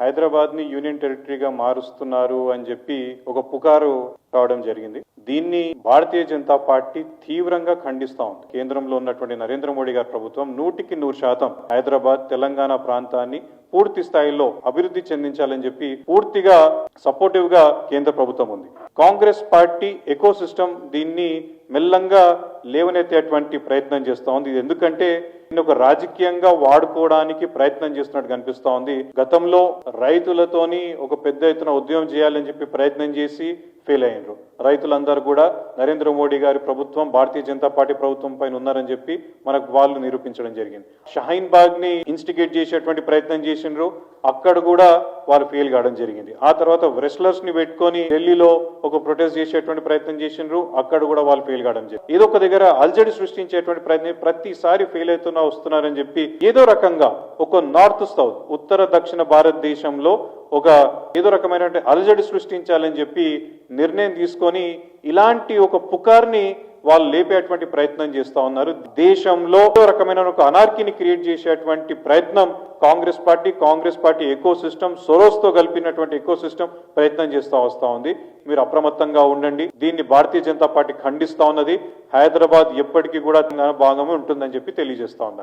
హైదరాబాద్ని యూనియన్ టెరిటరీగా మారుస్తున్నారు అని చెప్పి ఒక పుకారు రావడం జరిగింది. దీన్ని భారతీయ జనతా పార్టీ తీవ్రంగా ఖండిస్తా ఉంది. కేంద్రంలో ఉన్నటువంటి నరేంద్ర మోడీ గారి ప్రభుత్వం నూటికి నూరు శాతం హైదరాబాద్ తెలంగాణ ప్రాంతాన్ని పూర్తి స్థాయిలో అభివృద్ధి చెందించాలని చెప్పి పూర్తిగా సపోర్టివ్గా కేంద్ర ప్రభుత్వం ఉంది. కాంగ్రెస్ పార్టీ ఎకో సిస్టమ్ దీన్ని మెల్లంగా లేవనెత్తేటువంటి ప్రయత్నం చేస్తూ ఉంది. ఇది ఎందుకంటే ఒక రాజకీయంగా వాడుకోవడానికి ప్రయత్నం చేస్తున్నట్టు కనిపిస్తా ఉంది. గతంలో రైతులతోని ఒక పెద్ద ఎత్తున ఉద్యమం చేయాలని చెప్పి ప్రయత్నం చేసి ఫెయిల్ అయ్యారు రైతులందరూ కూడా నరేంద్ర మోడీ గారి ప్రభుత్వం భారతీయ జనతా పార్టీ ప్రభుత్వం పైన ఉన్నారని చెప్పి మనకు వాళ్ళు నిరూపించడం జరిగింది. షహీన్ బాగ్ని ఇన్స్టిగేట్ చేసేటువంటి ప్రయత్నం చేసిండ్రు. అక్కడ కూడా వాళ్ళు ఫెయిల్ కావడం జరిగింది. ఆ తర్వాత రెస్లర్స్ని పెట్టుకొని ఢిల్లీలో ఒక ప్రొటెస్ట్ చేసేటువంటి ప్రయత్నం చేసిండ్రు. అక్కడ కూడా వాళ్ళు ఫెయిల్ కావడం చెప్పి. ఏదో ఒక దగ్గర అల్జడి సృష్టించేటువంటి ప్రయత్నం ప్రతిసారి ఫెయిల్ అవుతున్నా వస్తున్నారని చెప్పి ఏదో రకంగా ఒక నార్త్ సౌత్ ఉత్తర దక్షిణ భారతదేశంలో ఒక ఏదో రకమైన అలజడి సృష్టించాలని చెప్పి నిర్ణయం తీసుకొని ఇలాంటి ఒక పుకార్ని వాళ్ళు లేపేటువంటి ప్రయత్నం చేస్తా ఉన్నారు. దేశంలో రకమైన ఒక అనార్కీని క్రియేట్ చేసేటువంటి ప్రయత్నం Congress party Congress party eco system సొరోస్తో కలిపినటువంటి ఎకో సిస్టమ్ ప్రయత్నం చేస్తూ వస్తా ఉంది. మీరు అప్రమత్తంగా ఉండండి. దీన్ని భారతీయ జనతా పార్టీ ఖండిస్తూ ఉన్నది. హైదరాబాద్ ఎప్పటికీ కూడా భాగమే ఉంటుందని చెప్పి తెలియజేస్తా ఉన్నారు